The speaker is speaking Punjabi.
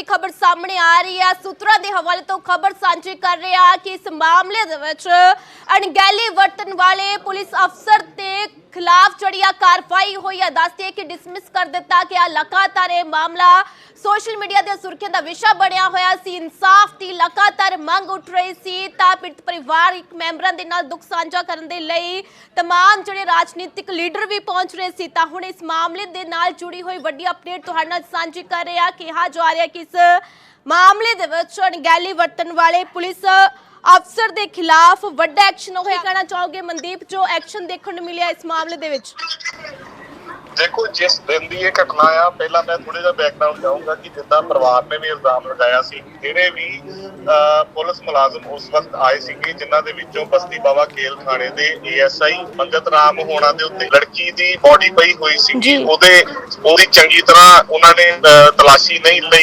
ਵੱਡੀ ਖਬਰ ਸਾਹਮਣੇ ਆ ਰਹੀ ਹੈ। ਸੂਤਰਾਂ ਦੇ ਹਵਾਲੇ ਤੋਂ ਖਬਰ ਸਾਂਝੀ ਕਰ ਰਹੇ ਆ ਕਿ ਇਸ ਮਾਮਲੇ ਦੇ ਵਿੱਚ ਅਣਗਹਿਲੀ ਵਰਤਣ ਵਾਲੇ ਪੁਲਿਸ ਅਫਸਰ ਤੇ ਖਿਲਾਫ ਜਿਹੜੀ ਆ ਕਾਰਵਾਈ ਹੋਈ ਹੈ। ਦੱਸਦੇ ਕਿ ਡਿਸਮਿਸ ਕਰ ਦਿੱਤਾ ਗਿਆ। ਲਗਾਤਾਰ ਇਹ ਮਾਮਲਾ ਸੋਸ਼ਲ ਮੀਡੀਆ ਦੇ ਸੁਰਖੀਆਂ ਦਾ ਵਿਸ਼ਾ ਬਣਿਆ ਹੋਇਆ ਸੀ ਇਨਸਾਫ ਦੀ ਲਗਾਤਾਰ ਮੰਗ ਉੱਠ ਰਹੀ ਸੀ ਤਾਂ ਪੀੜਤ ਪਰਿਵਾਰਕ ਮੈਂਬਰਾਂ ਦੇ ਨਾਲ ਦੁੱਖ ਸਾਂਝਾ ਕਰਨ ਦੇ ਲਈ तमाम ਜਿਹੜੇ ਰਾਜਨੀਤਿਕ ਲੀਡਰ ਵੀ ਪਹੁੰਚ ਰਹੇ ਸੀ ਤਾਂ ਹੁਣ ਇਸ ਮਾਮਲੇ ਦੇ ਨਾਲ ਜੁੜੀ ਹੋਈ ਵੱਡੀ ਅਪਡੇਟ ਤੁਹਾਡੇ ਨਾਲ ਸਾਂਝੀ ਕਰ ਰਹੇ ਹਾਂ ਕਿਹਾ ਜਾ ਰਿਹਾ ਕਿ ਇਸ ਮਾਮਲੇ ਦੇ ਵਿੱਚ ਅਣਗਹਿਲੀ ਵਰਤਣ ਵਾਲੇ ਪੁਲਿਸ ਅਫਸਰ ਦੇ ਖਿਲਾਫ ਵੱਡਾ ਐਕਸ਼ਨ ਹੋਇਆ ਕਹਿਣਾ ਚਾਹੋਗੇ ਮਨਦੀਪ ਜੋ ਐਕਸ਼ਨ ਦੇਖਣ ਨੂੰ ਮਿਲਿਆ ਇਸ ਮਾਮਲੇ ਦੇ ਵਿੱਚ ਦੇਖੋ ਜਿਸ ਦਿਨ ਦੀ ਇਹ ਘਟਨਾ ਆ ਪਹਿਲਾਂ ਮੈਂ ਥੋੜਾ ਜਿਹਾ ਬੈਕਗ੍ਰਾਉਂਡ ਜਾਊਂਗਾ ਕਿ ਜਿੱਦਾਂ ਪਰਿਵਾਰ ਨੇ ਵੀ ਇਲਜ਼ਾਮ ਲਗਾਇਆ ਸੀ ਜਿਹੜੇ ਵੀ ਪੁਲਿਸ ਮੁਲਾਜ਼ਮ ਉਸ ਵਕਤ ਆਏ ਸੀਗੇ ਜਿਨ੍ਹਾਂ ਦੇ ਵਿੱਚੋਂ ਬਸਤੀ ਬਾਵਾ ਖੇਲ ਥਾਣੇ ਦੇ ਏਐਸਆਈ ਮੰਗਤ ਰਾਮ ਹੋਣਾ ਦੇ ਉੱਤੇ ਲੜਕੀ ਦੀ ਬੋਡੀ ਪਈ ਹੋਈ ਸੀ। ਉਹਦੇ ਉਹਦੀ ਚੰਗੀ ਤਰ੍ਹਾਂ ਉਹਨਾਂ ਨੇ ਤਲਾਸ਼ੀ ਨਹੀਂ ਲਈ